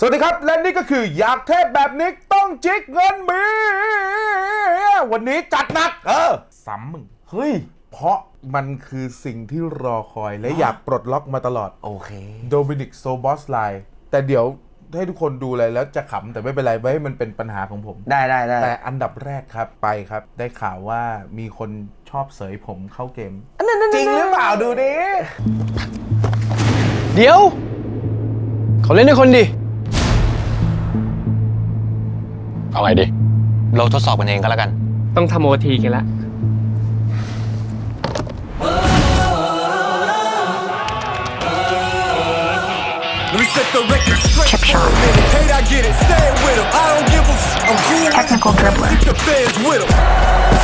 สวัสดีครับ และนี่ก็คืออยากเทพแบบนี้ต้องจิกเงินเมียวันนี้จัดหนัก เออสามหมึงเฮ้ย เพราะมันคือสิ่งที่รอคอยและอยากปลดล็อกมาตลอด โอเค โดมินิกโซบอสไลน์แต่เดี๋ยวให้ทุกคนดูเลยแล้วจะขำ แต่ไม่เป็นไรไว้ให้มันเป็นปัญหาของผม ได้ได้ได้แต่อันดับแรกครับไปครับ ได้ข่าวว่ามีคนชอบเสยผมเข้าเกม จริงหรือเปล่าดูดิ เดี๋ยว เขาเล่นด้วยคนดิ เอาไงดี เราทดสอบกันเองก็แล้วกัน ต้องทำโอทีกันละ Let me set the record straight Chip for shot. a minute. Hate, I get it. Stay with him. I don't give a f- I'm cool. Technical dribbler. Keep the fans with him.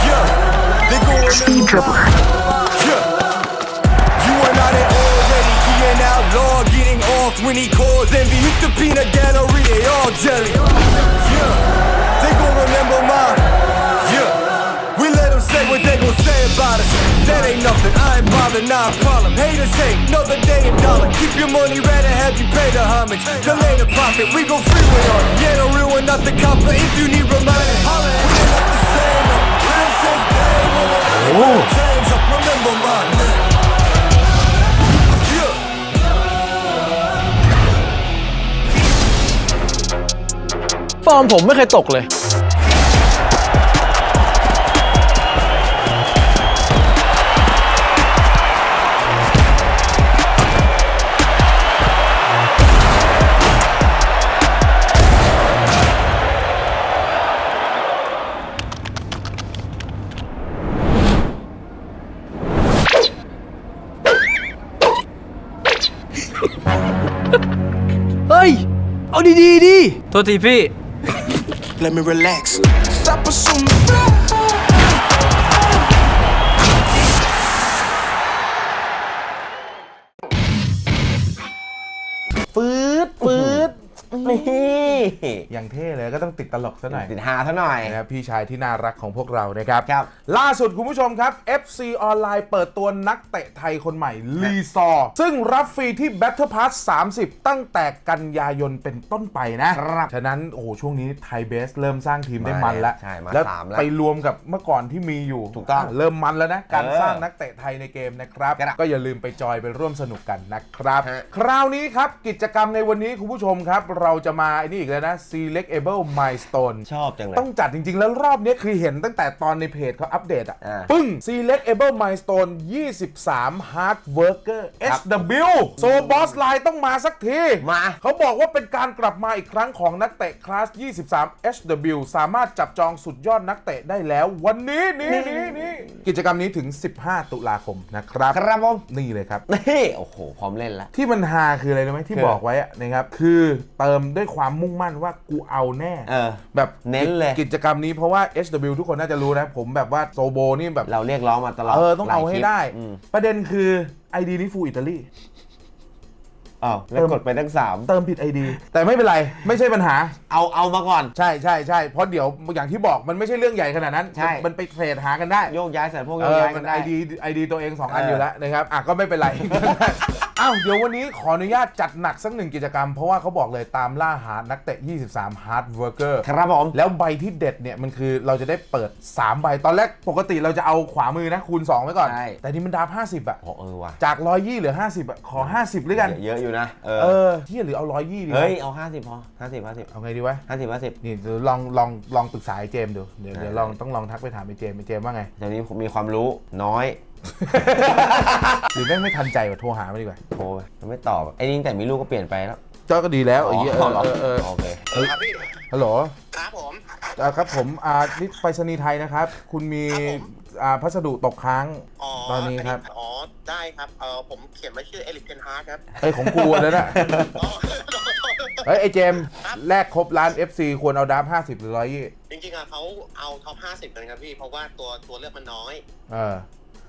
Yeah. They gon' Speed remember dribbler. Yeah. You are not it already. He an outlaw getting off when he calls envy. Hit the peanut gallery. They all jelly. Yeah. They gon' remember my. Yeah. We let them say what they gon' say about us. That ain't nothing. I ain't bothered. Nah, problem. Haters hate. Another day and dollar. Keep your money. Rather have you pay the homage. Delay the profit. We gon' freeway on. it. Yeah, the real one, not the copper. If you need reminding, holla. We ain't not the same. though. Real since day one. and I ain't Change up. Remember mine. Yeah. ฟอร์มผมไม่เคยตกเลย โทษทีพี่ Let me relax. Stop assuming. อย่างเท่เลยก็ต้องติดตลกซะหน่อยติดหาซะหน่อยนะครับพี่ชายที่น่ารักของพวกเรานะครับครับ ล่าสุดคุณผู้ชมครับ FC ออนไลน์เปิดตัวนักเตะไทยคนใหม่ลีซอร์ซึ่งรับฟรีที่ Battle Pass 30 ตั้งแต่กันยายนเป็นต้นไปนะครับฉะนั้นโอ้โหช่วงนี้ไทยเบสเริ่มสร้างทีมได้มันแล้วใช่มาแล้วสามแล้วไปรวมกับเมื่อก่อนที่มีอยู่ถูกต้องะเริ่มมันแล้วนะการเออสร้างนักเตะไทยในเกมนะครับ ครับ ก็อย่าลืมไปจอยไปร่วมสนุกกันนะครับฮะคราวนี้ครับกิจกรรมในวันนี้คุณผู้ชมครับ เราจะมาไอ้นี่อีกแล้วนะ selectable milestone ชอบจังเลย ต้องจัดจริง ๆ แล้วรอบนี้คือเห็นตั้งแต่ตอนในเพจเขาอัปเดตอะอ่า ปึ้ง selectable milestone 23 hard worker ครับ SW โซบอสไลน์ต้องมาสักที มา เขาบอกว่าเป็นการกลับมาอีกครั้งของนักเตะคลาส 23 HW สามารถจับจองสุดยอดนักเตะได้แล้ว วันนี้นี่นี่นี่กิจกรรมนี้ถึง 15 ตุลาคมนะครับครับผม นี่เลยครับ นี่โอ้โห พร้อมเล่นแล้วที่มันฮาคืออะไรรู้ไหมที่คือ บอกไว้อะนะครับ คือเติมด้วยความมุ่งมั่นว่ากูเอาแน่ เออ แบบเน้นเลย กิจกรรมนี้เพราะว่า HW ทุกคนน่าจะรู้นะ ผมแบบว่าโซโบนี่แบบ เราเรียกร้องมาตลอดเออ ต้องเอาให้ได้ อืม ประเด็นคือ ID นี้ฟูอิตาลี อ้าวแล้วกดไปทั้งสามเติมผิด ID แต่ไม่เป็นไรไม่ใช่ปัญหา เอาเอามาก่อน ใช่ใช่ใช่เพราะเดี๋ยวอย่างที่บอกมันไม่ใช่เรื่องใหญ่ขนาดนั้นใช่ มันไปเทรดหากันได้โยกย้ายใส่พวกโยเอกอย้ายมักันนได้ไอดีไอดีตัวเอง2อันเออออ ยู่แล้วนะครับอะก็ไม่เป็นไร อ้าวเดี๋ยววันนี้ขออนุญาตจัดหนักสักหนึ่งกิจกรรม เพราะว่าเขาบอกเลยตามล่าหานักเตะ 23 hard worker ครับผม แล้วใบที่เด็ดเนี่ยมันคือเราจะได้เปิด 3 ใบตอนแรกปกติเราจะเอาขวามือนะคูณ 2 ไว้ก่อน ใช่ แต่นี่มันดาบ50อะโอ้เออว่ะจาก 120เหลือ 50อะขอ 50ด้วยกัน เยอะอยู่นะ เอเอออเที่ยหรือเอา120ดีวะเฮ้ย เอาห้าสิบพอห้าสิบห้าสิบเอาไงดีวะห้าสิบห้าสิบนี่เดี๋ยวลองลองลองปรึกษาไอ้เจมส์ดูเดี๋ยวเดี๋ยวได้ลองต้องลองทักไปถามไอ้เจมส์ไอ้เจมส์ว่าไง เดี๋ยวนี้ผมมีความรู้น้อยหรือแม่งไม่ทันใจว่ะโทรหามาดีกว่าโทรไปมันไม่ตอบไอ้นี่ตั้งแต่มีลูกก็เปลี่ยนไปแล้วเจ้าก็ดีแล้วไอ้เหี้ยเออเหรอเออเออโอเค ฮัลโหลครับผม อ่าครับผมอ่านี่ไปรษณีย์ไทยนะครับ คุณมีครับผม อ่าพัสดุตกค้าง อ๋อตอนนี้ครับ อ๋อ ได้ครับ เออผมเขียนไว้ชื่อเอลิกเทนฮาร์ครับเอ้ยของกูอันนั้นน่ะอ๋อ เฮ้ยไอ้เจมส์ครับ แลกครบร้าน FC ควรเอาดาบ50หรือร้อยยี่จริงๆอะเขาเอาท็อป 50 กันครับพี่ เพราะว่าตัวตัวเลือกมันน้อย เออ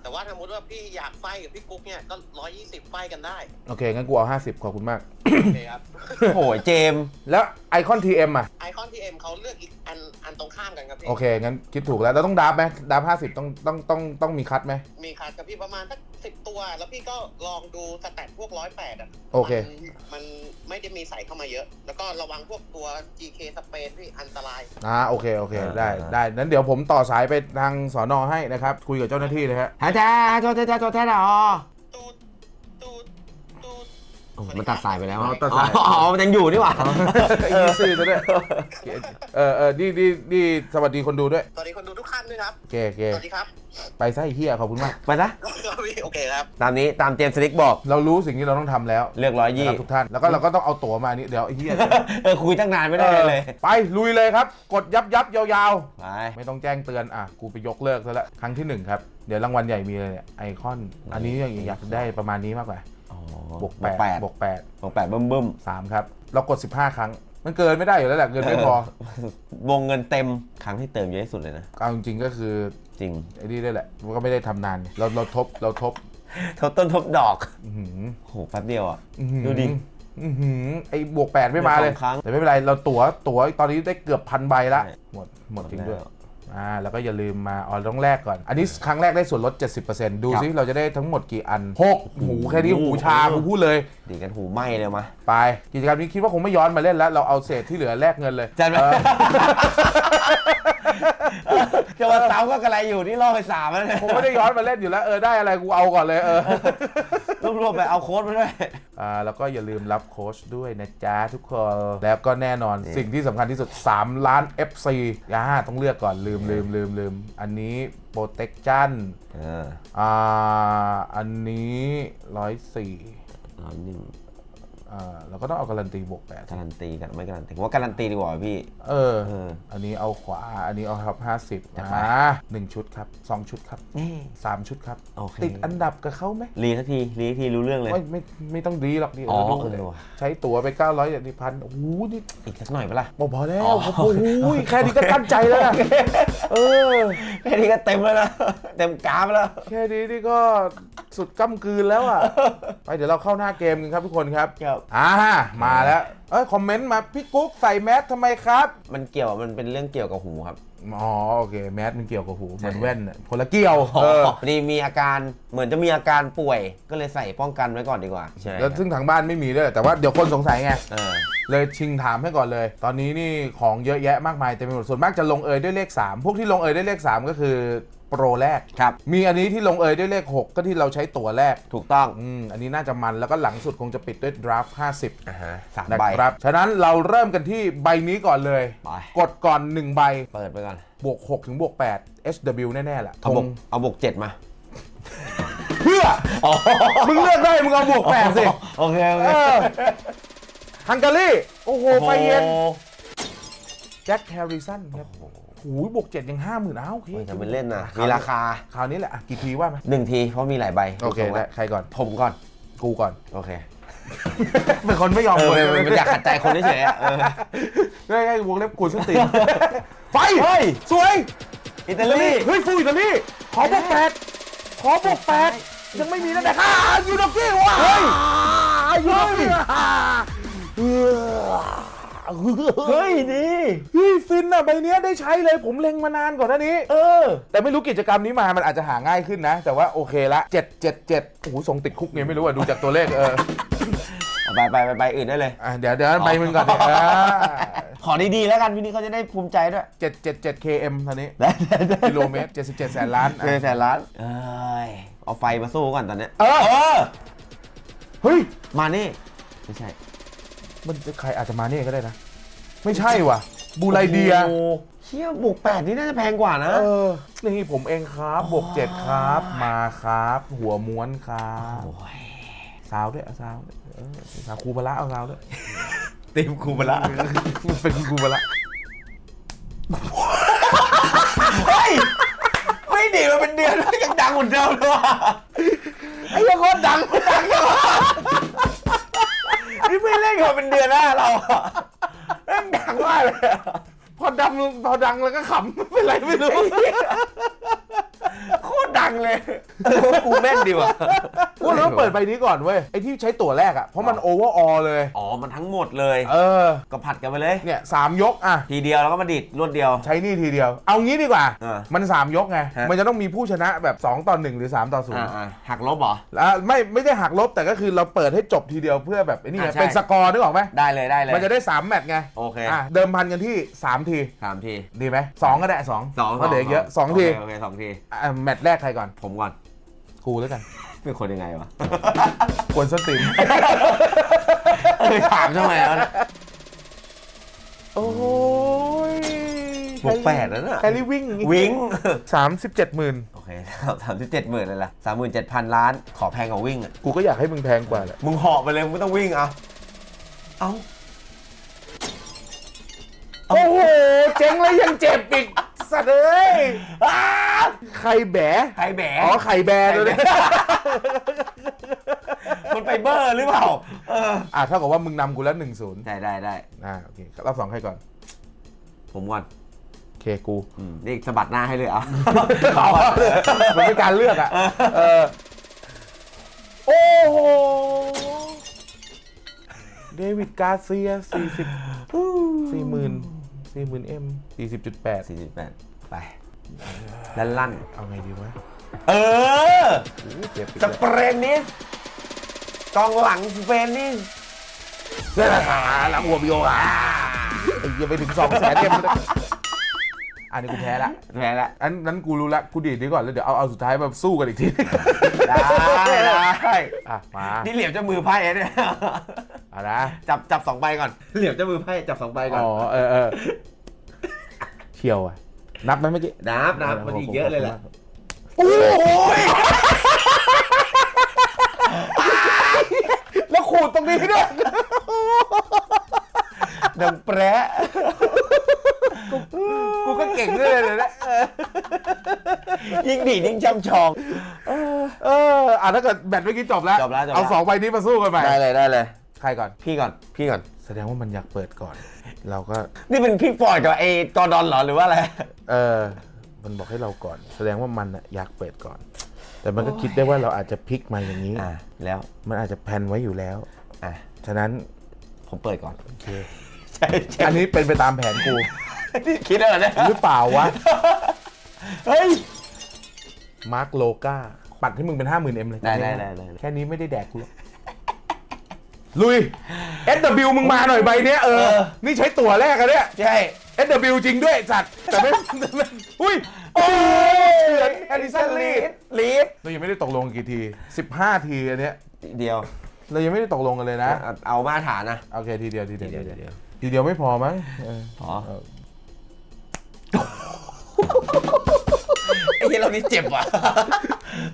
แต่ว่าถ้าสมมติว่าพี่อยากไฟกับพี่กุ๊กเนี่ยก็120ไฟกันได้ โอเค งั้นกูเอา 50 ขอบคุณมาก โอเคครับ โอ้ยเจมส์แล้วไอคอน TM อะ ไอคอนทีเอ็มเขาเลือกอีกอันอันตรงข้ามกันครับพี่ โอเค งั้นคิดถูกแล้วเราต้องดับไหมดับห้าสิบต้องต้องต้องต้องมีคัดไหม มีคัดกับพี่ประมาณสักสิบตัว แล้วพี่ก็ลองดูสแตทพวกร้อยแปดอะโอเค มันมันไม่ได้มีใส่เข้ามาเยอะ แล้วก็ระวังพวกตัว GK Space พี่อันตราย อ่าโอเค โอเคได้ได้นั้นเดี๋ยวผมต่อสายไปทางสอนอให้นะครับ คุยกับเจ้าหน้าที่เลยฮะฮะจ้าโทษจ้าโมันตัดสายไปแล้วอ๋อะอตัดสาย อ๋อมันยังอยู่นี่หว่าไอ้ยี่ซื่อตัวด้วยเออเออนี่นี่นี่สวัสดีคนดูด้วยสวัสดีคนดูทุกท่านด้วยครับโอเคโอเคสวัสดีครับไปซะไอ้เฮียขอบคุณมาก ไปนะพี่โอเคครับ ตามนี้ตามเจมส์สลิกบอก เรารู้สิ่งที่เราต้องทำแล้วเลือกร้อยนะยี่ครับทุกท่านแล้วก็เราก็ต้องเอาตั๋วมาอันนี้เดี๋ยวไอ้เฮียเออคุยตั้งนานไม่ได้เลยออไปลุยเลยครับ กดยับยับยาวไปๆ ไม่ต้องแจ้งเตือนอะกูไปยกเลิกซะละครั้งที่หนึ่งครับเดี๋ยวรางวัลใหญ่มีเลยเนี่ยไอคอน อันนี้อยากอยากได้ประมาณนี้มากกว่าอ๋อ บวกบวกแปแปดดบวกแปดบวกแปดบึ้มบึ้มสามครับ เรากด 15 ครั้ง มันเกินไม่ได้อยู่แล้วแหละเกินไม่พอ วงเงินเต็มครั้งที่เติมเยอะที่สุดเลยนะ เอาจริงๆก็คือจริงไอ้นี่ด้วยแหละ มันก็ไม่ได้ทำนานไงเราเราทบเราทบทบต้นทบดอกอื้อหือ โหแป๊บเดียวอะ อื้อหือดูดิ อื้อหือไอ้บวกแปดไม่มาเลยสองครั้งแต่ไม่เป็นไร เราตั๋วตั๋วตอนนี้ได้เกือบพันใบละ ใช่ หมด หมดจริงด้วยหมดแล้ว อ่าแล้วก็อย่าลืมมาอ๋อต้องแลกก่อน อันนี้ครั้งแรกได้ส่วนลด 70%ดูครับซิเราจะได้ทั้งหมดกี่อันหกหูแค่นี้หูชาโอ้กูโหพูดเลย ดีกันหูไหมเลยมาไป กิจกรรมนี้คิดว่าคงไม่ย้อนมาเล่นแล้ว เราเอาเศษที่เหลือแลกเงินเลยจัดไปเออจะมาเต้าก็กระไรอยู่นี่ล่อไปสามแล้วเนี่ยคงไม่ได้ย้อนมาเล่นอยู่แล้วเออได้อะไรกูเอาก่อนเลยเออรวบๆไปเอาโค้ดมาด้วยอ่าแล้วก็อย่าลืมรับโค้ชด้วยนะจ๊ะทุกคนแล้วก็แน่นอนนี่สิ่งที่สำคัญที่สุด 3 ล้าน FC ย่าต้องเลือกก่อนลืมลืมลืมลืมอันนี้ protection เอออ่าอันนี้ร้อยสี่ร้อยหนึ่ง อ่าเราก็ต้องเอาการันตีบวกแปดการันตีกันไม่การันตีผมว่าการันตีดีกว่าพี่ เออ เออ อันนี้เอาขวา อันนี้เอาครับห้าสิบจัดไป อ่าหนึ่งชุดครับสองชุดครับนี่สามชุดครับ โอเค ติดอันดับกับเขาไหมรีสักทีรีสักทีรู้เรื่องเลย ไม่ไม่ไม่ต้องดีหรอกดีอ๋อดูเออเลยว่ะ ใช้ตั๋วไป 900อย่างที่พันโอ้โหนี่อีกสักหน่อยปะล่ะ บอกพอแล้อ๋วอโอ้โหแค่นี้ก็ตั้งใจแล้วนะเออ แค่นี้ก็เต็มแล้วนะ เต็มกราฟแล้ว แค่นี้นี่ก็สุดก้ำกืนแล้วอะ ไปเดี๋ยวเราเข้าหน้าเกมกันครับทุกคนครับ ครับอ่ามาแล้วเอ้ยคอมเมนต์มาพี่กุ๊กใส่แมสทำไมครับ มันเกี่ยวมันเป็นเรื่องเกี่ยวกับหูครับ อ๋อโอเคแมสมันเกี่ยวกับหูเหมือนแว่นน่ะคนละเกี่ยวเออพอดีมีอาการ เหมือนจะมีอาการป่วยก็เลยใส่ป้องกันไว้ก่อนดีกว่าใช่แล้วซึ่งทางบ้านไม่มีด้วยแต่ว่าเดี๋ยวคนสงสัยไง เออ เลยชิงถามให้ก่อนเลย ตอนนี้นี่ของเยอะแยะมากมายเต็มไปหมดส่วนมากจะลงเอยด้วยเลข 3 พวกที่ลงเอยด้วยเลข 3 ก็คือโปรแรก ครับ มีอันนี้ที่ลงเอยด้วยเลข 6 ก็ที่เราใช้ตั๋วแรกถูกต้องอืมอันนี้น่าจะมันแล้วก็หลังสุดคงจะปิดด้วยดราฟต์50อ่าฮะสามนะใบ ครับฉะนั้นเราเริ่มกันที่ใบนี้ก่อนเลย ไป กดก่อน 1 ใบเปิดไปก่อนบวก6ถึงบวก8 SW แน่ๆแหละเอาบวกธงเอาบวกเจ็ดมา เพื่ออมึงเลือกได้มึงเอาบวก8สิโอเคโอเคเออฮังการีโอ้โหไฟเย็นแจ็คแฮร์ริสันครับหูยบวก7ยัง50,000อ้าวโอเคโอ้ยจะเป็นเล่นนะมีราคาคราวนี้แหละอะกี่ทีว่าไหมหนึ่งทีเพราะมีหลายใบโอเคดูทรงได้แล้วใครก่อนผมก่อนกูก่อน โอเคเป็นคนไม่ยอมเออคนมันมันอยากขัดใจคนเฉยๆอะเออได้ไงวงเล็บกูสนตีนไฟเฮ้ยสวยอิตาลีเฮ้ยฟูอิตาลีขอบวกแปด ขอบวกแปดยังไม่มีนั่นแหละอ่ายูโนกี้ว่ะเฮ้ยยูโนกี้เฮ้ยดีเฮ้ยฟินอะใบเนี้ยได้ใช้เลยผมเล็งมานานก่อนหน้านี้ เออ แต่ไม่รู้กิจกรรมนี้มามันอาจจะหาง่ายขึ้นนะ แต่ว่าโอเคละ7 7 7โอ้โหส่งติดคุกไงไม่รู้อะดูจากตัวเลขเออ ไปไปไปไปอื่นได้เลย อะเดี๋ยวเดี๋ยวใบมึงก่อนเดี๋ยวขอดีๆแล้วกันพี่นี่เขาจะได้ภูมิใจด้วยเจ็ดเจ็ดเจ็ด km ท่านี้ได้ได้ได้กิโลเมตร77แสนล้านเจออะแสนล้านเอ้ยเอาไฟมาสู้ก่อนตอนเนี้ยเออเออ เฮ้ย มานี่ ไม่ใช่มันจะใครอาจจะมาเนี่ยก็ได้นะ ไม่ใช่ว่ะ บูไลเดีย โอ้โหเชี่ยบวกแปดนี่น่าจะแพงกว่านะ เออ นี่ผมเองครับบวกเจ็ดครับ มาครับ หัวม้วนครับ โอ้ย ซาวด้วยเอาซาวด้วยเออซาวครูพละเอาซาวด้วยเต็มคูมาละเป็นครูพละเฮ้ยไม่ดีมาเป็นเดือนแล้วยังดังเหมือนเดิมเลยว่ะไอ้เหี้ยังโคตรดังดังยังวะนี่ไม่เล่นกันมาเป็นเดือนแล้วเราอะแม่งดังมากเลยอะพอดังพอดังแล้วก็ขำไม่เป็นไรไม่รู้ โคตรดังเลยเออว่ากูแม่นดีว่ะ กูเราต้องเปิดใบนี้ก่อนเว้ยไอ้ที่ใช้ตั๋วแรกอะเพราะมันโอเวอร์ออเลย อ๋อ มันทั้งหมดเลย เออ ก็ผัดกันไปเลย เนี่ยสามยกอะ ทีเดียวแล้วก็มาดิดรวดเดียว ใช้นี่ทีเดียว เอางี้ดีกว่าอ่ามัน 3 ยกไง ฮะ มันจะต้องมีผู้ชนะแบบ 2 ต่อ 1 หรือ 3 ต่อ อ่า0 อ่าหักลบเหรอ แล้วไม่ไม่ได้หักลบแต่ก็คือเราเปิดให้จบทีเดียวเพื่อแบบไอ้นี่ไงอ่าใช่ เป็นสกอร์นึกออกไหมได้เลยได้เลยมันจะได้ 3 แมตช์ไงโอเคอะเดิมพันกันที่ 3 ที สามทีดีไหมสองก็ได้สองสองเพราะเหลือเยอะสองทีโอเคโอเคสองที อะแมตช์แรกใครก่อน ผมก่อน กูแล้วกัน เป็นคนยังไงวะควรสติมเออถามทำไมวะ โอ้ยบวกแปดแล้วน่ะ แฮร์รี่วิ่งวิ่งสามสิบเจ็ดหมื่นโอเคครับสามสิบเจ็ดหมื่นเลยล่ะสามหมื่นเจ็ดพันล้าน ขอแพงกว่าวิ่งอะ กูก็อยากให้มึงแพงกว่าแหละ มึงเหาะไปเลย มึงไม่ต้องวิ่งเอาเอา โอ้โห เจ๊งแล้วยังเจ็บอีก สัตว์เอ้ยไข่แบะใครแบอ๋อไข่แบะเลยเนี่ยมันไปเบอร์หรือเปล่า เออ อะเท่ากับว่ามึงนำกูแล้วหนึ่งศูนย์ได้ได้ได้ อ่าโอเครอบสองใครก่อนผมก่อนโอเคกู อืมนี่สะบัดหน้าให้เลยเอามันเป็นการเลือกอะเออโอ้โห เดวิดกาเซียสี่สิบสี่หมื่น สี่หมื่นเอ็มสี่สิบจุดแปดสี่สิบแปดไปลั่นลั่นเอาไงดีวะๆเออโอ้โหเจ็บอีกสแล้วเปรนนิสกองหลังสเปนนี่เสื้อขาหลังหัวบิโออะไอ้เหี้ยังไปถึงสองแสนเอ็มเลย อันนี้กูแพ้ละแพ้ละอันนั้นกูรู้ละกูดีดดีก่อนแล้วเดี๋ยวเอาเอาสุดท้ายมาสู้กันอีกที ได้ได้อะมานี่เหลี่ยมเจ้ามือไพ่เนี่ย เอะนะจับจับสองใบก่อน เหลี่ยมเจ้ามือไพ่จับสองใบก่อน อ๋อเออเออเชียวอะนับไหมเมื่อกี้นับนับมันอีกเยอะเลยแหละโอ้ยแล้วขูดตรงนี้ด้วยดังแปะ กูก็เก่งด้วยเลยนะยิ่งดีดยิ่งจำชอง เอออะถ้าเกิดแบตเมื่อกี้จบแล้ว จบแล้วจบแล้ว เอาสองใบนี้มาสู้กันใหม่ได้เลยได้เลย ใครก่อน พี่ก่อน พี่ก่อน แสดงว่ามันอยากเปิดก่อน เราก็ นี่เป็นพี่ฟอร์ดกับไอ้กอร์ดอนเหรอหรือว่าอะไร เออ มันบอกให้เราก่อน แสดงว่ามันอะอยากเปิดก่อน แต่มันก็คิดได้ว่าเราอาจจะพลิกมาอย่างนี้ อ่าแล้ว มันอาจจะแพลนไว้อยู่แล้ว อะ ฉะนั้นผมเปิดก่อน โอเค ใช่ใช่อันนี้เป็นไปตามแผนกู นี่คิดแล้วเหรอเนี่ยหรือเปล่าวะ เฮ้ย มาร์คโลกาปัดให้มึงเป็นห้าหมื่นเอ็มเลยได้ได้ได้ได้ แค่นี้ไม่ได้แดกกูหรอกลุย SW มึงมาหน่อยใบเนี้ยเออ นี่ใช้ตั๋วแรกอะเนี่ย ใช่ SW จริงด้วยสัตว์ แต่ไม่ อุ้ย โอ้ยแฮร์ริสันลีดลีดเรายังไม่ได้ตกลงกันกี่ที 15 ทีอันเนี้ย เดียวเรายังไม่ได้ตกลงกันเลยนะ เอาเอามาตรฐานนะ โอเคทีเดียวทีเดียว ทีทีเดีเดียยววทีเดียวไม่พอมั้งเอออ๋อเออ ไอ้เหี้ยเรานี่เจ็บว่ะ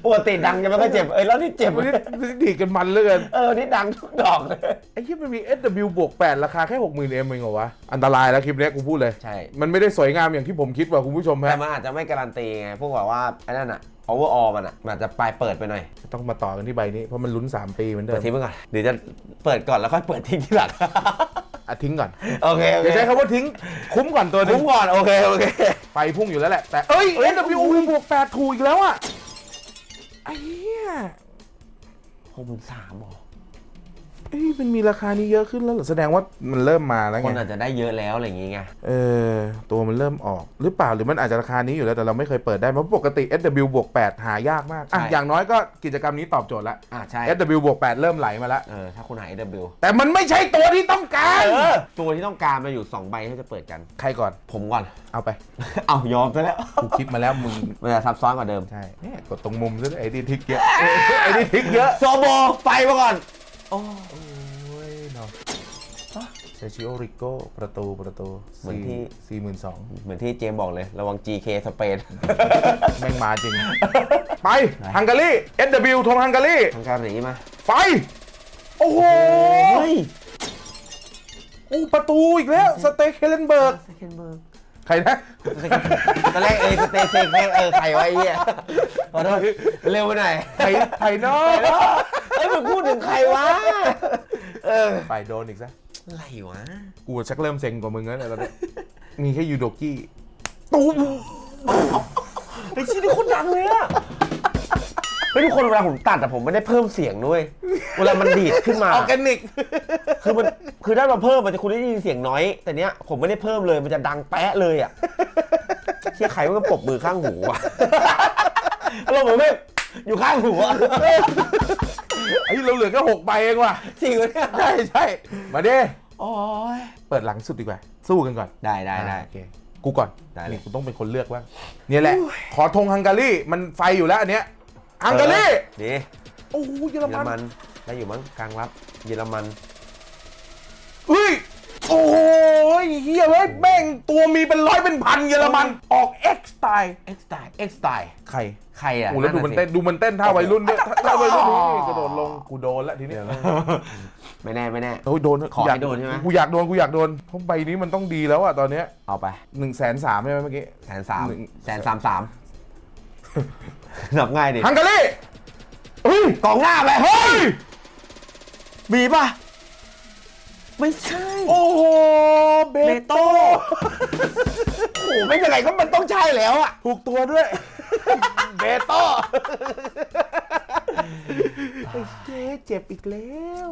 ปกติดังจะไม่ค่อยเจ็บเอ้ยแล้วนี่เจ็บวันนี้ดีดกันมันเหลือเกินเออนี่ดังทุกดอกเลยไอ้ที่มันมี SW บวก8ราคาแค่ 60,000 M เองเหรอวะ อันตรายแล้วคลิปเนี้ยกูพูดเลย ใช่ มันไม่ได้สวยงามอย่างที่ผมคิดว่าคุณผู้ชมแต่ฮะมันอาจจะไม่การันตีไงพวกแบบว่าไอ้นั่นอะ overall มันอะมันอาจจะปลายเปิดไปหน่อยต้องมาต่อกันที่ใบนี้เพราะมันลุ้น 3 ปีเหมือนเดิเปิดม ทิ้งไปก่อนเดี๋ยวจะเปิดก่อนแล้วค่อยเปิดทิ้งทีหลัง อะทิ้งก่อนโอเคโออย่าเคใช้คำว่าทิ้งคุ้มก่อนตัวหนึทิ้งงก่อนโอเคโอเค ไปพุ่งอยู่แล้วแหละ แต่เอ้ย SW บวก8ถูกอีกแล้วอะไอ้เหี้ย หกหมื่นสามหรอ เอ้ยมันมีราคานี้เยอะขึ้นแล้วเหรอแสดงว่ามันเริ่มมาแล้วคนไงอาจจะได้เยอะแล้วอะไรอย่างงี้ไงเออตัวมันเริ่มออก หรือเปล่าหรือมันอาจจะราคานี้อยู่แล้วแต่เราไม่เคยเปิดได้เพราะปกติ SW บวก8หายากมากอะใช่อย่างน้อยก็กิจกรรมนี้ตอบโจทย์ละ อ่าใช่ SW บวก8เริ่มไหลมาแล้ว เออถ้าคุณหา AW แต่มันไม่ใช่ตัวที่ต้องการเออตัวที่ต้องการมาอยู่ 2 ใบที่จะเปิดกัน ใครก่อนผมก่อน เอาไป เอายอมซะแล้ว กูคิดมาแล้วมึง มันจะซับซ้อนกว่าเดิม ใช่เนี่ยกดตรงมุมซะด้วยไอ้นี่ทิกเยอะ ไอ้นี่ทิกเยอะ โซโบไฟมาก่อน โอ้ยเนาะเซชิโอริโกประตูประตูเหมือนที่ สี่หมื่นสองเหมือนที่เจมส์บอกเลย ระวัง GK สเปนแม่งมาจริง ไป ฮังการี SW ทงฮังการีทางการีมา ไฟ โอ้โหเฮ้ยโอ้ประตูอีกแล้ว สเต็กเฮเลนเบิร์กเซคันเบิร์กใครนะตอนแรกเอสเตเซกเออใครวะไอ้เหี้ยขอโทษเร็วไปหน่อยไผ่ไผ่นอก เอ้ยมึงพูดถึงใครวะ เออ ไปโดนอีกซะ อะไรวะ กูชักเริ่มเซ็งกว่ามึงแล้วเนี่ยตอนนี้มีแค่ยูโดกี้ตูมไอ้ชิ้นนี้คนดังเลยอะฮ้ยทุกคนเวลาผมตัดอะผมไม่ได้เพิ่มเสียงด้วย เวลามันดีดขึ้นมา ออร์แกนิก คือมันคือถ้าเราเพิ่มมันจะคุณได้ยินเสียงน้อย แต่เนี้ยผมไม่ได้เพิ่มเลยมันจะดังแป๊ะเลยอะเชี่ยใครมันก็ปรบมือข้างหูอะเราเหมือนแบบอยู่ข้างหูอะ ไอ้เราเหลือแค่หกใบเองว่ะ จริงเหรอเนี่ยใช่ใช่มาดิ โอ้ยเปิดหลังสุดดีกว่า สู้กันก่อนได้ได้ได้ อ่าโอเคกูก่อนได้เลย นี่กูต้องเป็นคนเลือกว่างเนี่ยแหละ ขอธงฮังการีมันไฟอยู่แล้วอันเนี้ยฮังการีดีโอ้โหเยอรเยอรมันมันได้อยู่มั้งกลางรับเยอรมันเฮ้ย โอ้ยเฮียเว้ยแม่งตัวมีเป็นร้อยเป็นพันเยอรมัน ออก X สไตล์ X style X style ใครใครอะโอ้แล้วดูมันเต้นดูมันเต้นท่าวัยรุ่นด้วยท่าท่าวัยรุ่นนี่กระโดดลงกูโดนละทีนี้ไม่แน่ไม่แน่โอ้ยโดนขอให้ยากโดนใช่ไหมกูอยากโดนกูอยากโดนเพราะใบนี้มันต้องดีแล้วอะตอนเนี้ยเอาไปหนึ่งแสนสามใช่ไหมเมื่อกี้แสนสามหนึ่งแสนสามสามนับง่ายดิฮังการีเฮ้ยกองหน้าไปเฮ้ยมีป่ะไม่ใช่ โอ้โห เบเบโตโต้โอ้โหไม่ยังไงก็มันต้องใช่แล้วอะ ถูกตัวด้วย เบโต้เจ๊เจ็บอีกแล้ว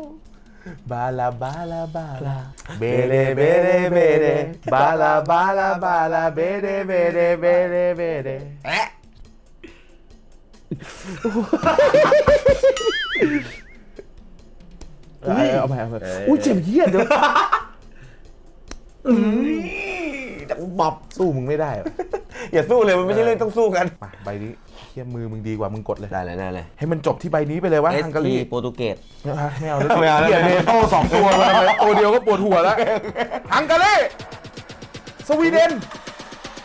บาลาบาลาบาลา เบเดเบเดเบเดบาลาบาลาบาลา เบเดเบเดเบเดเบเดแอะเอาเอาไปเอาไปอุ้ยเจ็บเหี้ยเดี๋ยว ดังบับสู้มึงไม่ได้หรออย่าสู้เลยมันไม่ใช่เรื่องต้องสู้กันมาใบนี้เหี้ยมือมึงดีกว่ามึงกดเลย ได้เลยได้เลยให้มันจบที่ใบนี้ไปเลยวะเอสฮังการี โปรตุเกส ไม่เอาแล้วไม่เอาแล้ว เหี้ยเบโต้สองตัวมาเลยตัวเดียวก็ปวดหัวแล้วฮังการีสวีเดน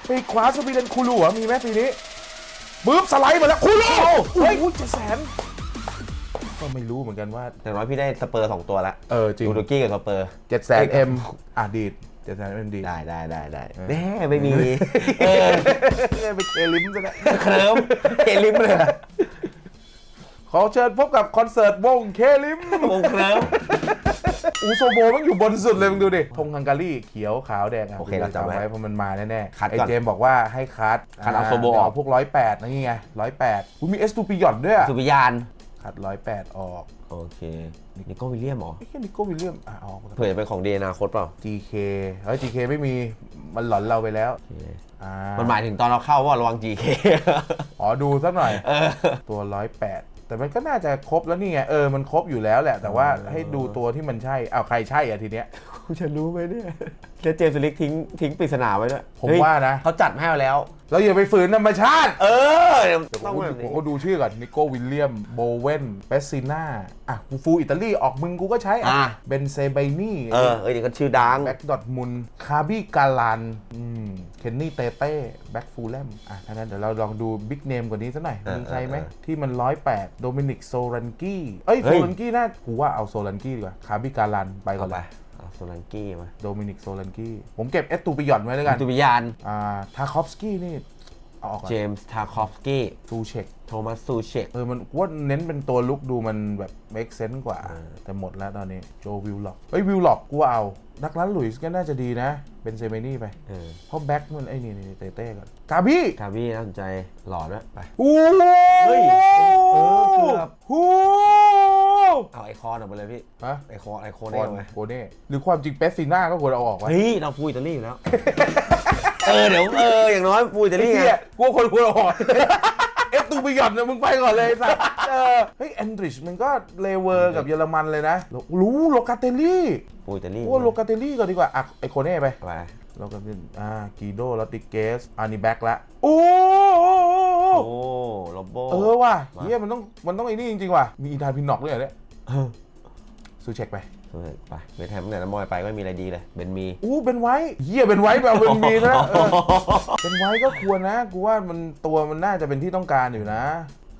ไปคว้าสวีเดนคูลูเหรอมีไหมปีนี้ปึ๊บสไลด์มาแล้วคูลูเฮ้ยเจ็ดแสนก็ไม่รู้เหมือนกันว่าอย่างน้อยพี่ได้สเปอร์สองตัวละเออจริงโปรตุกี้กับสเปอร์ เจ็ดแสนเอ็มอะดีด เจ็ดแสนเอ็มดีดได้ได้ได้ได้เออแน่ไม่มีเออไปเคลิมซะแล้วเคลิ้มเคลิมเลยอะขอเชิญพบกับคอนเสิร์ตวงเคลิมวงเคลิ้มอูโซโบมันอยู่บนสุดเลยมึงดูดิธงฮังการีเขียวขาวแดงะโอเคเราจำไว้เพราะมันมาแน่ๆคัดไอก่อนเจมส์บอกว่าให้คัดคัดเอาโซโบออกดี๋ยวพวกร้อยแปดนะนี่ไงร้อยแปดกูมีเอสตูปิยอนด้วยอะสุพิยานคัดร้อยแปดออกโอเค นิโก้วิลเลียมเหรอไอ้แค่นิโก้วิลเลียมอะออกเผื่อจะเป็นของเดนาคตเปล่า GK เฮ้ย GK ไม่มีมันหลอนเราไปแล้วอ่ามันหมายถึงตอนเราเข้าว่าระวัง GK อ๋อดูสักหน่อยเออตัวร้อยแปด แต่มันก็น่าจะครบแล้วนี่ไงเออมันครบอยู่แล้วแหละ แต่ว่าให้ดูตัวที่มันใช่อ้าวใครใช่อะทีเนี้ย กูจะรู้ไหมเนี่ยแล้วเจมส์ลิกทิ้งทิ้งปริศนาไว้ด้วยผมเฮ้ยว่านะ เขาจัดมาให้เราแล้ว เราอย่าไปฝืนธรรมชาติ เออเดี๋ยวต้องผมแบบผนี้มก็ดูชื่อก่อนนิโก้วิลเลียมโบเวนเปสซิน่าอะกูฟูอิตาลีออกมึงกูก็ใช้อะอะ เบนเซไบนี่เออเอ้ยเดี๋ยวก็ชื่อดัง แบ็กดอทมุนคาบี้กาลันอืม เคนนี่เตเต้แบ็กฟูลแลมอะถ้างั้นเดี๋ยวเราลองดูบิ๊กเนมกว่านี้สักหน่อยเออมีใครไหมเออเออที่มันร้อยแปดโดมินิกโซลันกี้เอ้ยเฮ้โซยลันกี้น่ากูว่าเอาโซลันกี้ดีกว่าคาบี้กาลันไปก่อเอานไปเลยเอาโซลันกี้มาโดมินิกโซลันกี้ ผมเก็บเอสตูปิยอนไว้แล้วกันตุบิยานอ่าทาคอฟสกี้นี่ เอาออกก่อนเจมส์ทาคอฟสกี้ซูเช็คโทมัสซูเชก เออมันว่าเน้นเป็นตัวลุกดูมันแบบ make sense กว่า เออ แต่หมดแล้วตอนนี้โจวิลล็อกเฮ้ยวิลล็อกกูว่าเอาดักลันหลุยส์ก็น่าจะดีนะ เป็นเซเมนี่ไป เออเพราะแบ็คมันไอ้นี่นี่เต้เต้ก่อนกาบี้คาบี้น่าสนใจหล่อด้วยไป โอ้เฮ้ยเออเกือบ โอ้เอาไอคอนออกไปเลยพี่ ฮะไอคอนไอคอนโคได้นไหมโคเน่หรือความจริงเปสซีน่าก็ควรเอาออกวะเฮ้ย เราฟูอิตาลีอยู่แล้ว เออเดี๋ยวเอออย่างน้อยฟูอิตาลีไอ้ไง เหี้ยกูว่าคนควรเอาออกเอฟตูไปหย่อนนะมึงไปก่อนเลยสัสเออเฮ้ยแอนดริชมันก็เลเวอร์กับเยอรมันเลยนะ รู้โลกาเตลลี่ฟูอิตาลีโอ้โลกาเตลลี่ก่อนดีกว่าอะไอโคเน่ไป ไปเราก็เป็นอ่ากีโดลอติเกสอันนี้แบ็คละโอ้โอ้โรโบ เออว่ะมา เฮียมันต้องมันต้องไอ้นี่จริงๆว่ะมีอีธานพินน็อกด้วยเหรอเนี่ยเออซูเช็คไป ไปเวทแฮมเนี่ยน้ำมอยไปก็ไม่มีอะไรดีเลยเบนมีอู้เป็นไว้เฮียเป็นไว้แบบเป็นมีนะเออเป็นไว้ก็ควรนะ กูว่ามันตัวมันน่าจะเป็นที่ต้องการอยู่นะ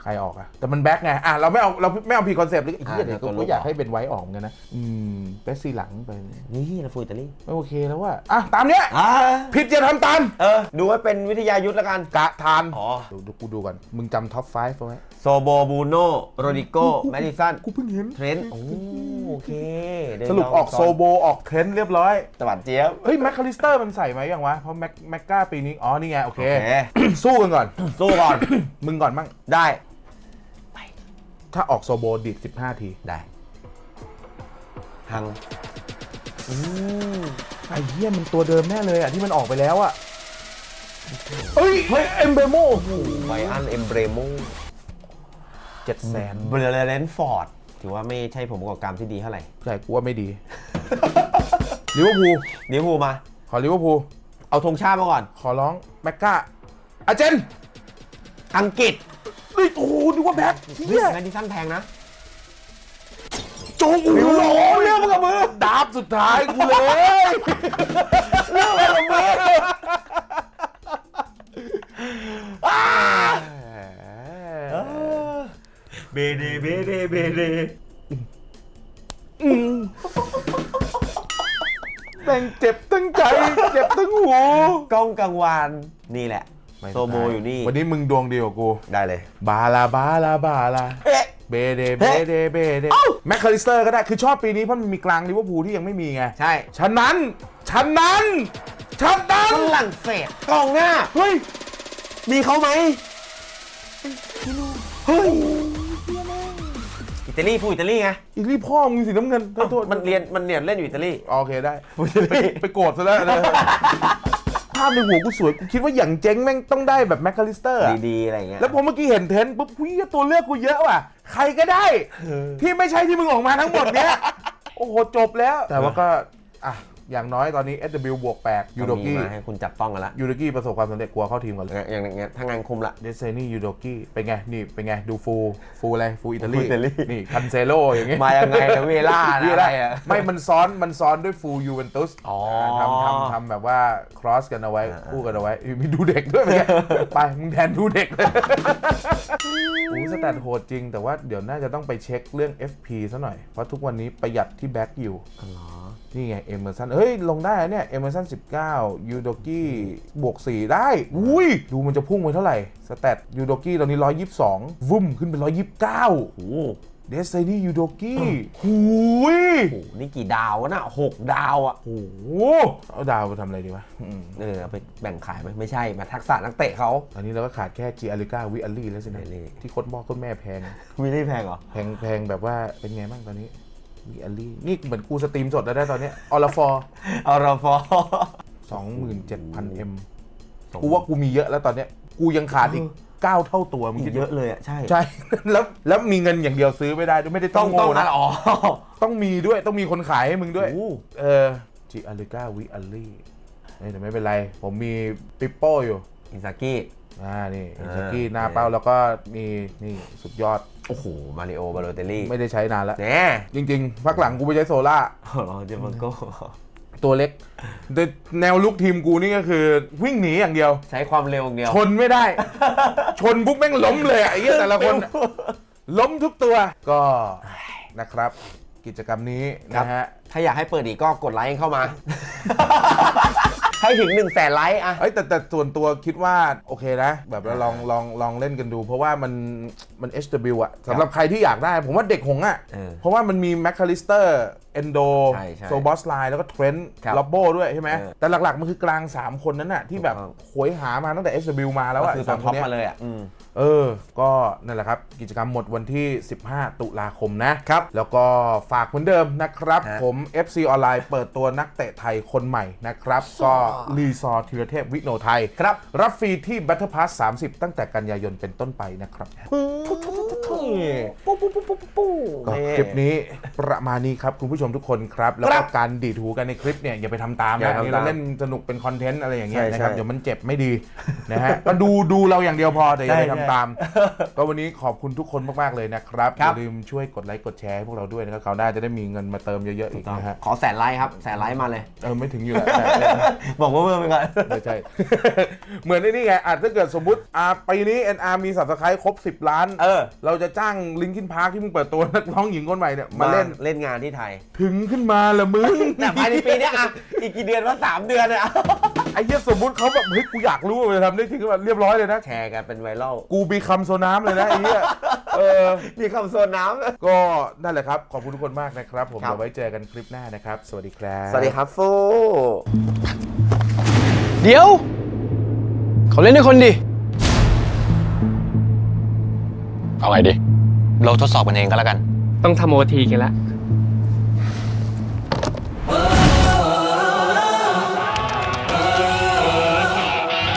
ใครออกอะแต่มันแบ็คไงอะเราไม่เอาเราไม่เอาพีคอนเซปต์เลยเฮียเดี๋ยวกูก็อยากให้เป็นไว้ออกเหมือนกันนะอืมเปสซี่หลังไปนี่นะฟูอิตาลีไม่โอเคแล้วว่าอะตามเนี้ยอ่าผิดอย่าทำตามเออดูไว้เป็นวิทยายุทธแล้วกันกะทานอ๋อดูดูกูดูก่อนมึงจำท็อป5เอาไว้โซโบบูโนโรดิโกแมดิสันกูเพิ่งเห็นเทรนต์โอ้โอเคเดินสรุปออกลงโซโบออกเทรนด์เรียบร้อยตวัดเจี๊ยบเฮ้ยแมคคาลิสเตอร์มันใส่ไหมยังวะเพราะแม็กแม็กกาปีนี้อ๋อนี่ไงโอเคโอเคสู้กันก่อนสู้ก่อนมึงก่อนมั่งได้ ถ้าออกโซโบดีด15 ที ได้หังไอ้เหี้ยมันตัวเดิมแน่เลยอะ ที่มันออกไปแล้วอะเฮ้ยเฮ้ยเอ็มเบโมไบอันเอมเบรโมเจ็ดแสนเบรเลนฟอร์ดถือว่าไม่ใช่ผมประกอบการที่ดีเท่าไหร่ใช่กูว่าไม่ดีลิเวอร์พูลเดี๋ยวพูลมา ขอลิเวอร์พูลเอาธงชาติมาก่อน ขอร้องแม็กกาอาเจน อังกฤษเฮ้ยโอ้โหนึกว่าแบ็คเฮ้เฮียยแมนดิสันแพงนะโจงโอ้โหเรื่องมันกับมือดาบสุดท้ายกูเลยเรื่องมันกับมืออ้าเบเดเบเดเบเดแม่งเจ็บตั้งใจ เจ็บตั้งหูกล้องกังวานนี่แหละ โซโบอยู่นี่ วันนี้มึงดวงดีกว่ากู ได้เลย บาลาบาลาบาลาเอ๊ะเบเดเบเดเบเดแมคคาลิสเตอร์ก็ได้ คือชอบปีนี้เพราะมันมีกลางลิเวอร์พูลที่ยังไม่มีไง ใช่ ฉะนั้น ฉะนั้น ฉะนั้นฝรั่งเศสกองหน้า เฮ้ย มีเขาไหมเฮ้ย อิตาลีผู้อิตาลีไงอีกรีพ่อมึงสีน้ำเงินโทษโทษมันเรียน มันเรียนเล่นอยู่อิตาลี โอเคได้ผู้อิตาลีไปโกรธซะแล้วนะภาพในหัวกูสวยกูคิดว่าอย่างเจ๊งแม่งต้องได้แบบแมคคาลิสเตอร์ดีๆอะไรอย่างเงี้ยแล้วพอเมื่อกี้เห็นเทรนด์ปุ๊บหุ้ยตัวเลือกกูเยอะว่ะ ใครก็ได้ ที่ไม่ใช่ที่มึงออกมาทั้งหมดเนี้ย โอ้โหจบแล้ว แต่ว่าก็อะ อย่างน้อยตอนนี้ SW บวก8ยูโดมีกี้มาให้คุณจับต้องกันละยูโดกี้ประสบความสำเร็จกลัวเข้าทีมก่อนเลยอย่างอย่างเงี้ยถ้างานคุมละเดซนี่ยูโดกี้เป็นไงนี่เป็นไงดูฟูฟูอะไรฟูอิตาลีฟูอิตาลีนี่คันเซโลอย่างเงี้ยมายังไงนะเวล่านะนี่อะอะไรไรอะไม่มันซ้อนมันซ้อนด้วยฟูยูเวนตุสอ๋อทำทำทำแบบว่าครอสกันเอาไว้อ่าคู่กันเอาไว้มีดูเด็กด้วยเป็นไงไปมึงแทนดูเด็กเลยโอ้สแตทโหดจริง แต่ว่าเดี๋ยวน่าจะต้องไปเช็คเรื่อง FP ซะหน่อย เพราะทุกวันนี้ประหยัดที่แบ็กอยู่ นี่ไง เอเมอร์สัน เฮ้ย ลงได้นะเนี่ย เอเมอร์สัน 19 ยูโดกี้บวก 4 ได้ อุ้ย ดูมันจะพุ่งไปเท่าไหร่ สแตทยูโดกี้ตอนนี้ 122 วุ้มขึ้นเป็น 129โอ้โหเดซนี่ยูโดกี้หูยโอ้โหนี่กี่ดาววะน่ะหกดาวอะโอ้โหเอาดาวไปทำอะไรดีวะอืมเออเอาไปแบ่งขายไหมไม่ใช่มาทักษะนักเตะเขา ตอนนี้เราก็ขาดแค่จีอาริก้าวิอัลลี่แล้วสินะวิอัลลี่ที่โคตรพ่อโคตรแม่แพง วิลลี่แพงเหรอ แพงแพงแบบว่าเป็นไงบ้างตอนนี้ วิอัลลี่นี่เหมือนกูสตรีมสดแล้วได้ตอนเนี้ยออลฟอร์เอาเราฟอสองหมื่นเจ็ดพันเอ็มกูว่ากูมีเยอะแล้วตอนเนี้ย กูยังขาดอีกเก้าเท่าตัวมึงอีคิดกเยอะเลยอะ ใช่ ใช่ แล้วแล้วมีเงินอย่างเดียวซื้อไม่ได้ด้วยไม่ได้ต้ต้อองงต้องโง่นะนะอ๋อต้องมีด้วยต้องมีคนขายให้มึงด้วย โอ้เออจีอาริก้าวิอัลลี่เอ้ยแต่ไม่เป็นไร ผมมีปิปโป้อยู่อินซากิ อ่านี่อ่าอิซากี้หน้าเป้าแล้วก็มีนี่สุดยอด โอ้โห มาริโอบาโลเตลลี่ไม่ได้ใช้นานแล้วแน่จริงๆพักหลังกูไปใช้โซล่ารอเจมังโก้ ตัวเล็กแต่แนวลุกทีมกูนี่ก็คือวิ่งหนีอย่างเดียว ใช้ความเร็วอย่างเดียว ชนไม่ได้ ชนปุ๊บแม่งล้มเลยอะไอ้เหี้ยแต่ละคนล้มทุกตัวก็นะครับ กิจกรรมนี้นะฮะ ถ้าอยากให้เปิดอีกก็กดไลค์เข้ามา ให้ถึง1นึ่งแสนไลค์อะ เอ้ยแต่แต่ส่วนตัวคิดว่าโอเคนะ แบบเราลองลองลองเล่นกันดู เพราะว่ามันมัน HW อะสำหรับใครที่อยากได้ ผมว่าเด็กหงอะเออเพราะว่ามันมีแมคคาลิสเตอร์เอนโดใช่ใช่โซบอสไลน์แล้วก็เทรนต์ครับล็อบโบด้วยใช่ไหมเออแต่หลักๆ มันคือกลาง 3 คนนั้นน่ะที่แบบถูกต้อง โหยหามาตั้งแต่ HW มาแล้วก็อะคือตสออนงคท็อนปเนี้ยมาเลยอะอืม เออ ก็นั่นแหละครับ กิจกรรมหมดวันที่ 15 ตุลาคมนะครับ แล้วก็ฝากเหมือนเดิมนะครับ ฮะผม FC ออนไลน์เปิดตัวนักเตะไทยคนใหม่นะครับ ก็รีซอร์ธีรเทพวิโนไทยครับ รับฟรีที่ Battle Pass 30 ตั้งแต่กันยายนเป็นต้นไปนะครับ ปุ๊บปุ๊บปุ๊บปุ๊บปุ๊บก็คลิปนี้ประมาณนี้ครับ คุณผู้ชมทุกคนครับ แล้วก็การดีดหูกันในคลิปเนี่ย อย่าไปทำตามอย่านะทำนี่เราตามเล่นสนุกเป็นคอนเทนต์อะไรอย่างเงี้ยใช่นะครับ ใช่เดี๋ยวมันเจ็บไม่ดีนะฮะ ก็ดูดูเราอย่างเดียวพอแต่อย่าไปใช่ทำตาม ก็วันนี้ขอบคุณทุกคนมากๆเลยนะครับคอรับ ย่าลืมช่วยกดไลค์กดแชร์ให้พวกเราด้วยนะครับคราวหน้าจะได้มีเงินมาเติมเยอะๆอีกนะฮะขอแสนไลค์ครับ แสนไลค์มาเลย เออไม่ถึงอยู่แล้วแต่แต่ บอกว่าเพิ่มไปก่อน ไม่ใช่ เหมือนไอ้นี่ไงอาจถ้าเกิดสมมติอ่าปีนี้ NR มีสับสไครต์ครบ 10 ล้าน เออ เราจะจ้างลิงคินพาร์คที่มึงเปิดตัวนักร้องหญิงคนใหม่เนี่ย มาเล่นเล่นงานที่ไทย ถึงขึ้นมาละมึง แต่ภายในปีเนี้ยอะ อีกกี่เดือนว่าสามเดือนเนี่ยไอ้เหี้ยสมมติเขาแบบเฮ้ยกูอยากรู้ว่ามันจะทำได้จริงหรือเปล่าเรียบร้อยเลยนะ แชร์กันเป็นไวรัลกูบีคัมโซน้ำเลยนะไอ้เหี้ยเออ มีคำโซนน้ำ ก็นั่นแหละครับ ขอบคุณทุกคนมากนะครับ ผมครับ เดี๋ยวไว้เจอกันคลิปหน้านะครับ สวัสดีครับ สวัสดีครับฟูเดี๋ยว เขาเล่นด้วยคนดิ เอาไงดี เราทดสอบกันเองก็แล้วกัน ต้องทำโอทีกันละ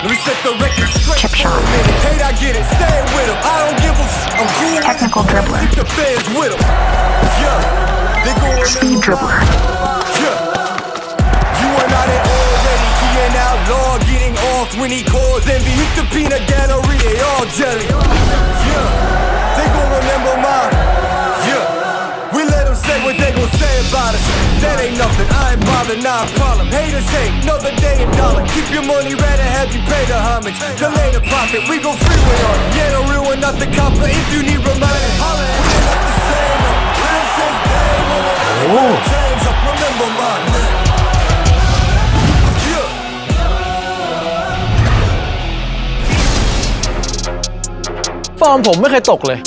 Let me set the record straight a minute. Hate, I get it. Stay with him. I don't give a f- I'm cool. Technical dribbler. Keep the fans with him. Yeah. They remember Speed dribbler. Yeah. You are not it already. He an outlaw getting off when he calls envy. Hit the peanut gallery. They all jelly. Yeah. They gon' remember my Yeah. We let them say what they gon' say about us. That ain't nothing. I ain't bothered. Not a problem. Haters hate. Another day and dollar. Keep your money rather have you pay the homage. Delay the profit. We gon' freeway on it. Yeah, don't ruin not the copper. If you need reminding, holla. We ain't not the same. Real since day one. It ain't change up. Remember mine. Yeah. ฟอร์มผมไม่เคยตกเลย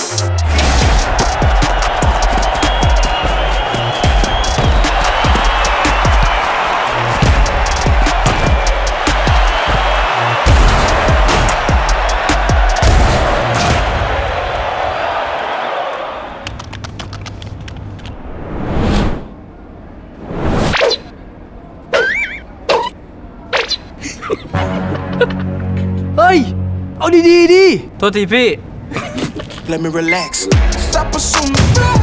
โทษทีพี่ Let me relax. Stop assuming.